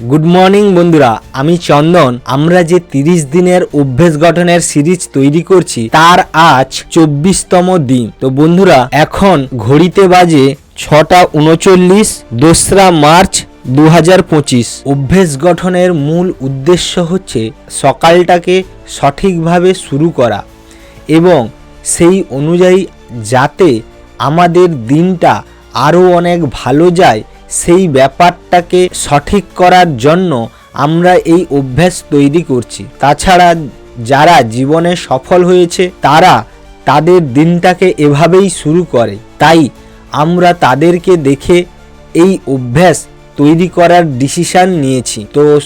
Good morning বন্ধুরা। আমি চন্দন। আমরা যে তিরিশ দিনের অভ্যেস গঠনের সিরিজ তৈরি করছি, তার আজ চব্বিশতম দিন। তো বন্ধুরা, এখন ঘড়িতে বাজে ছটা উনচল্লিশ, দোসরা মার্চ দু হাজার পঁচিশ। অভ্যেস গঠনের মূল উদ্দেশ্য হচ্ছে সকালটাকে সঠিকভাবে শুরু করা এবং সেই অনুযায়ী যাতে আমাদের দিনটা আরও অনেক ভালো যায় সেই ব্যাপারটাকে সঠিক করার জন্য আমরা এই অভ্যাস তৈরি করছি। তাছাড়া যারা জীবনে সফল হয়েছে, তারা তাদের দিনটাকে এভাবেই শুরু করে। তাই আমরা তাদেরকে দেখে এই অভ্যাস তৈরি করার ডিসিশান নিয়েছি। তো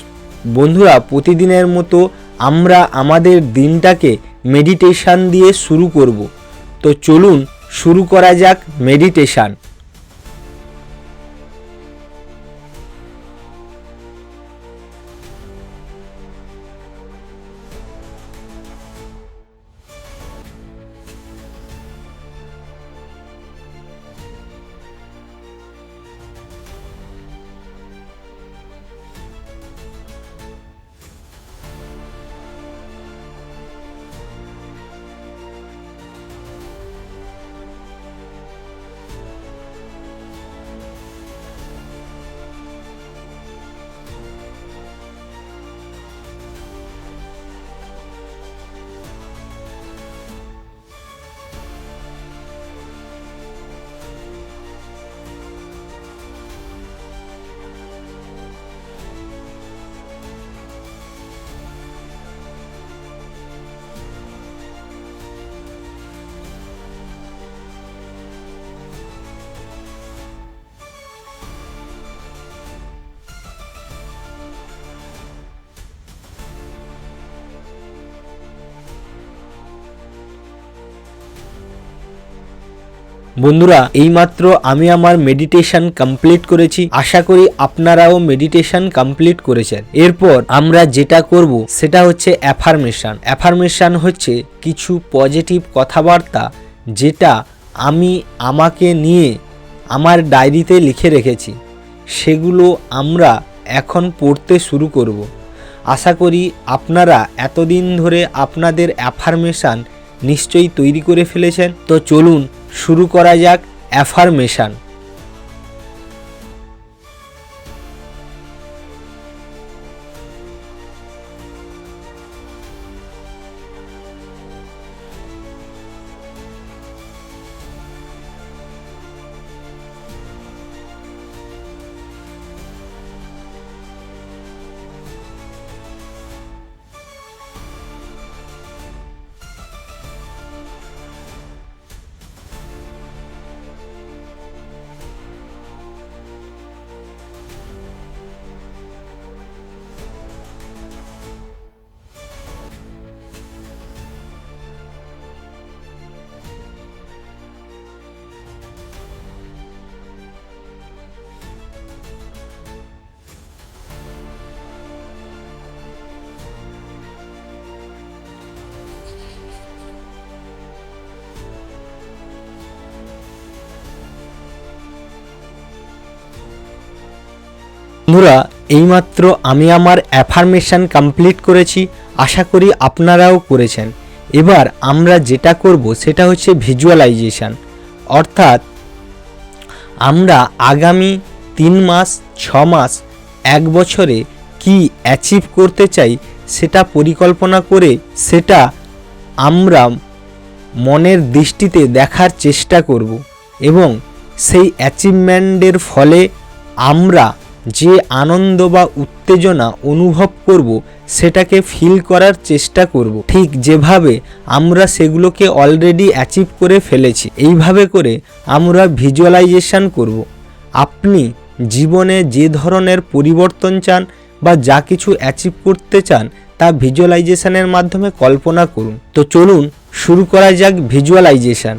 বন্ধুরা, প্রতিদিনের মতো আমরা আমাদের দিনটাকে মেডিটেশান দিয়ে শুরু করব। তো চলুন, শুরু করা যাক মেডিটেশন বন্ধুরা, এইমাত্র আমি আমার মেডিটেশন কমপ্লিট করেছি। আশা করি আপনারাও মেডিটেশন কমপ্লিট করেছেন। এরপর আমরা যেটা করব, সেটা হচ্ছে অ্যাফার্মেশন অ্যাফার্মেশন হচ্ছে কিছু পজিটিভ কথাবার্তা যেটা আমি আমাকে নিয়ে আমার ডায়েরিতে লিখে রেখেছি। সেগুলো আমরা এখন পড়তে শুরু করব। আশা করি আপনারা এতদিন ধরে আপনাদের অ্যাফার্মেশন নিশ্চয়ই তৈরি করে ফেলেছেন। তো চলুন শুরু করা যাক অ্যাফার্মেশন। বন্ধুরা, এইমাত্র আমি আমার অ্যাফার্মেশন কমপ্লিট করেছি, আশা করি আপনারাও করেছেন। এবার আমরা যেটা করব সেটা হচ্ছে ভিজুয়ালাইজেশন। অর্থাৎ আমরা আগামী তিন মাস, ছ মাস, এক বছরে কি অ্যাচিভ করতে চাই সেটা পরিকল্পনা করে সেটা আমরা মনের দৃষ্টিতে দেখার চেষ্টা করব এবং সেই অ্যাচিভমেন্টের ফলে আমরা যে আনন্দ বা উত্তেজনা অনুভব করব, সেটাকে ফিল করার চেষ্টা করব। ঠিক যেভাবে আমরা সেগুলোকে অলরেডি অ্যাচিভ করে ফেলেছি, এইভাবে করে আমরা ভিজুয়ালাইজেশন করব। আপনি জীবনে যে ধরনের পরিবর্তন চান বা যা কিছু অ্যাচিভ করতে চান, তা ভিজুয়ালাইজেশনের মাধ্যমে কল্পনা করুন। তো চলুন, শুরু করা যাক ভিজুয়ালাইজেশন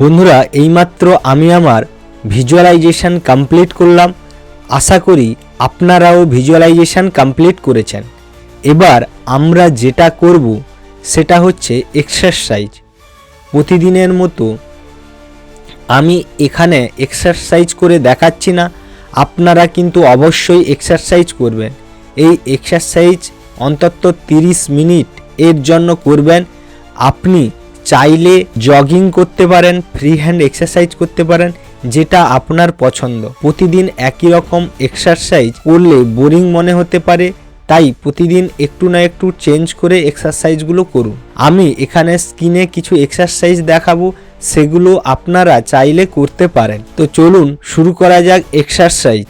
বন্ধুরা, এইমাত্র আমি আমার ভিজুয়ালাইজেশন কমপ্লিট করলাম। আশা করি আপনারাও ভিজুয়ালাইজেশন কমপ্লিট করেছেন। এবার আমরা যেটা করব, সেটা হচ্ছে এক্সারসাইজ প্রতিদিনের মতো আমি এখানে এক্সারসাইজ করে দেখাচ্ছি না, আপনারা কিন্তু অবশ্যই এক্সারসাইজ করবেন। এই এক্সারসাইজ অন্তত 30 মিনিট এর জন্য করবেন। আপনি চাইলে জগিং করতে পারেন ফ্রি হ্যান্ড এক্সারসাইজ করতে পারেন, যেটা আপনার পছন্দ। প্রতিদিন একই রকম এক্সারসাইজ করলে বোরিং মনে হতে পারে, তাই প্রতিদিন একটু না একটু চেঞ্জ করে এক্সারসাইজগুলো করুন। আমি এখানে স্ক্রিনে কিছু এক্সারসাইজ দেখাবো, সেগুলো আপনারা চাইলে করতে পারেন। তো চলুন, শুরু করা যাক এক্সারসাইজ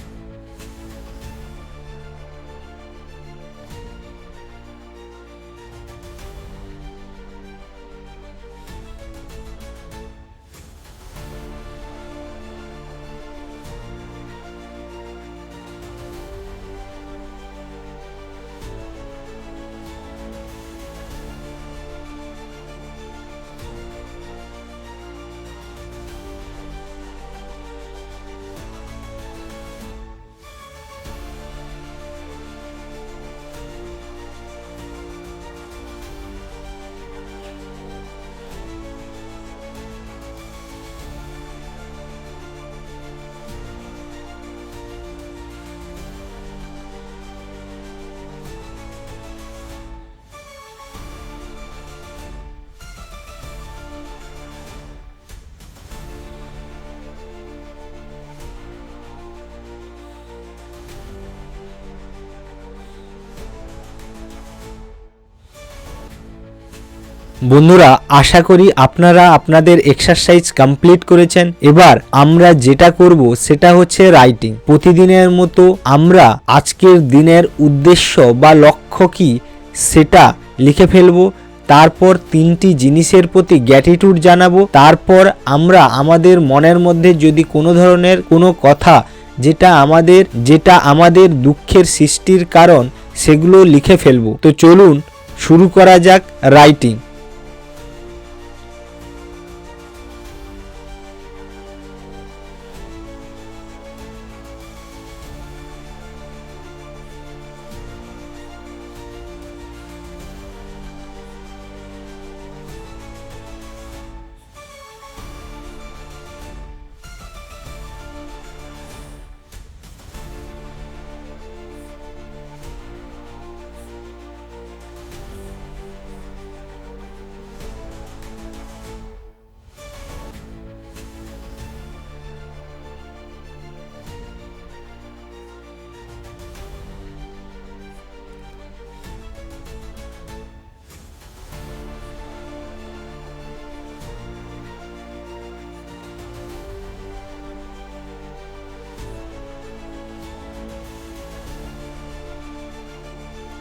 বন্ধুরা, আশা করি আপনারা আপনাদের এক্সারসাইজ কমপ্লিট করেছেন। এবার আমরা যেটা করব, সেটা হচ্ছে রাইটিং প্রতিদিনের মতো আমরা আজকের দিনের উদ্দেশ্য বা লক্ষ্য কি, সেটা লিখে ফেলব, তারপর তিনটি জিনিসের প্রতি গ্যাটিটিউড জানাব, তারপর আমরা আমাদের মনের মধ্যে যদি কোনো ধরনের কোনো কথা যেটা আমাদের যেটা আমাদের দুঃখের সৃষ্টির কারণ, সেগুলো লিখে ফেলব। তো চলুন, শুরু করা যাক রাইটিং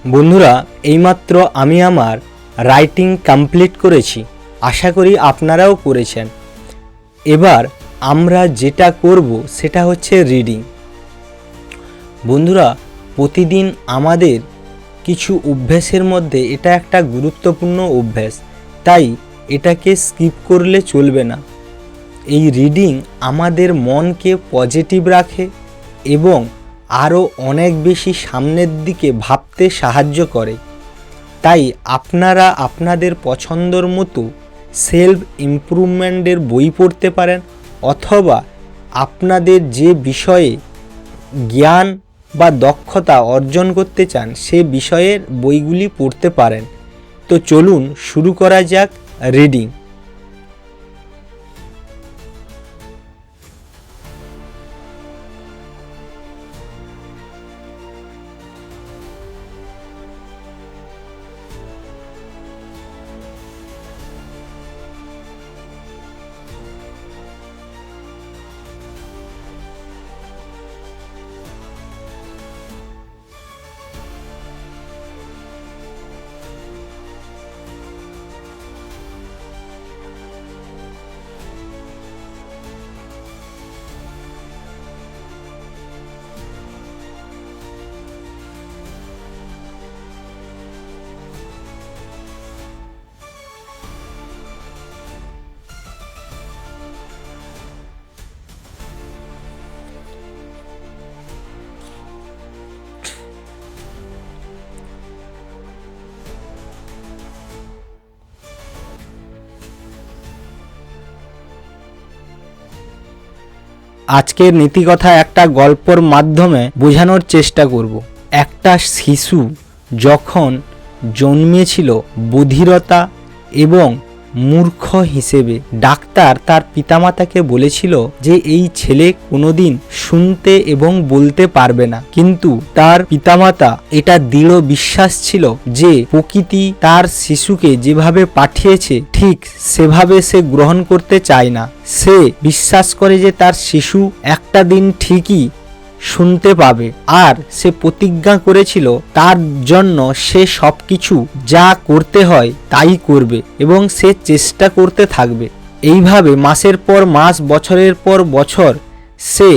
বন্ধুরা, এইমাত্র আমি আমার রাইটিং কমপ্লিট করেছি। আশা করি আপনারাও করেছেন। এবার আমরা যেটা করব, সেটা হচ্ছে রিডিং বন্ধুরা, প্রতিদিন আমাদের কিছু অভ্যাসের মধ্যে এটা একটা গুরুত্বপূর্ণ অভ্যাস, তাই এটাকে স্কিপ করলে চলবে না। এই রিডিং আমাদের মনকে পজিটিভ রাখে এবং আরও অনেক বেশি সামনের দিকে ভাবতে সাহায্য করে। তাই আপনারা আপনাদের পছন্দর মতো সেলফ ইমপ্রুভমেন্টের বই পড়তে পারেন অথবা আপনাদের যে বিষয়ে জ্ঞান বা দক্ষতা অর্জন করতে চান সে বিষয়ের বইগুলি পড়তে পারেন। তো চলুন শুরু করা যাক রিডিং। আজকের নীতিকথা একটা গল্পর মাধ্যমে বোঝানোর চেষ্টা করব। একটা শিশু যখন জন্মেছিল বধিরতা এবং মূর্খ হিসেবে ডাক্তার তার পিতামাতাকে বলেছিল যে এই ছেলে কোনোদিন শুনতে এবং বলতে পারবে না। কিন্তু তার পিতামাতা এটা দৃঢ় বিশ্বাস ছিল যে প্রকৃতি তার শিশুকে যেভাবে পাঠিয়েছে, ঠিক সেভাবে সে গ্রহণ করতে চায় না। সে বিশ্বাস করে যে তার শিশু একটা দিন ঠিকই শুনতে পাবে। আর সে প্রতিজ্ঞা করেছিল, তার জন্য সে সব কিছু যা করতে হয় তাই করবে এবং সে চেষ্টা করতে থাকবে। এইভাবে মাসের পর মাস, বছরের পর বছর সে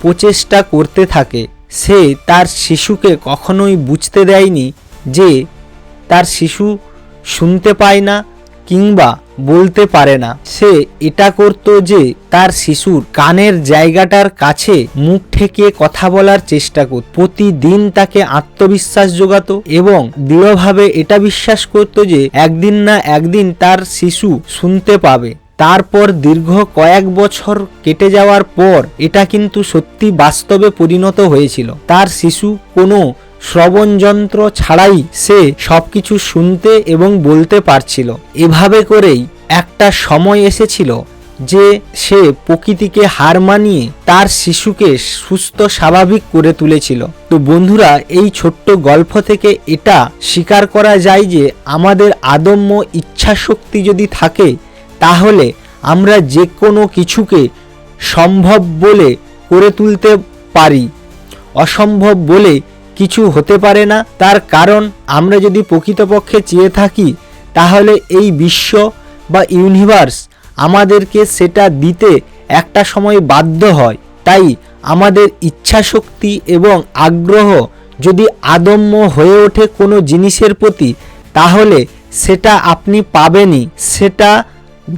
প্রচেষ্টা করতে থাকে। সে তার শিশুকে কখনোই বুঝতে দেয়নি যে তার শিশু শুনতে পায় না কিংবা বলতে পারে না। সে এটা করত যে তার শিশুর কানের জায়গাটার কাছে মুখ ঠেকিয়ে কথা বলার চেষ্টা করত। প্রতিদিন তাকে আত্মবিশ্বাস যোগাতো এবং দৃঢ়ভাবে এটা বিশ্বাস করত যে একদিন না একদিন তার শিশু শুনতে পাবে। তারপর দীর্ঘ কয়েক বছর কেটে যাওয়ার পর এটা কিন্তু সত্যি বাস্তবে পরিণত হয়েছিল। তার শিশু কোনো শ্রবণ যন্ত্র ছাড়াই সে সবকিছু শুনতে এবং বলতে পারছিল। এভাবে করেই একটা সময় এসেছিল যে সে প্রকৃতিকে হার মানিয়ে তার শিশুকে সুস্থ, স্বাভাবিক করে তুলেছিল। তো বন্ধুরা, এই ছোট্ট গল্প থেকে এটা স্বীকার করা যায় যে আমাদের আদম্য ইচ্ছাশক্তি যদি থাকে, তাহলে আমরা যে কোনো কিছুকে সম্ভব বলে করে তুলতে পারি, অসম্ভব বলে কিছু হতে পারে না। তার কারণ, আমরা যদি প্রকৃতপক্ষে চেয়ে থাকি, তাহলে এই বিশ্ব বা ইউনিভার্স আমাদেরকে সেটা দিতে একটা সময় বাধ্য হয়। তাই আমাদের ইচ্ছাশক্তি এবং আগ্রহ যদি আদম্য হয়ে ওঠে কোনো জিনিসের প্রতি, তাহলে সেটা আপনি পাবেনই। সেটা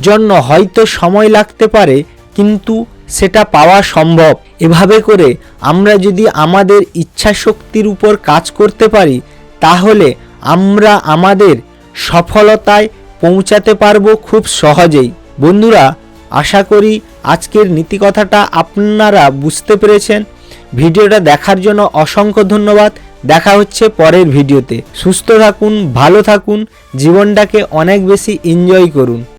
জন্য হয়তো সময় লাগতে পারে, কিন্তু সেটা পাওয়া সম্ভব। এভাবে করে আমরা যদি আমাদের ইচ্ছা শক্তির উপর কাজ করতে পারি, তাহলে আমরা আমাদের সফলতায় পৌঁছাতে পারব খুব সহজেই। বন্ধুরা, আশা করি আজকের নীতিকথাটা আপনারা বুঝতে পেরেছেন। ভিডিওটা দেখার জন্য অসংখ্য ধন্যবাদ। দেখা হচ্ছে পরের ভিডিওতে। সুস্থ থাকুন, ভালো থাকুন, জীবনটাকে অনেক বেশি এনজয় করুন।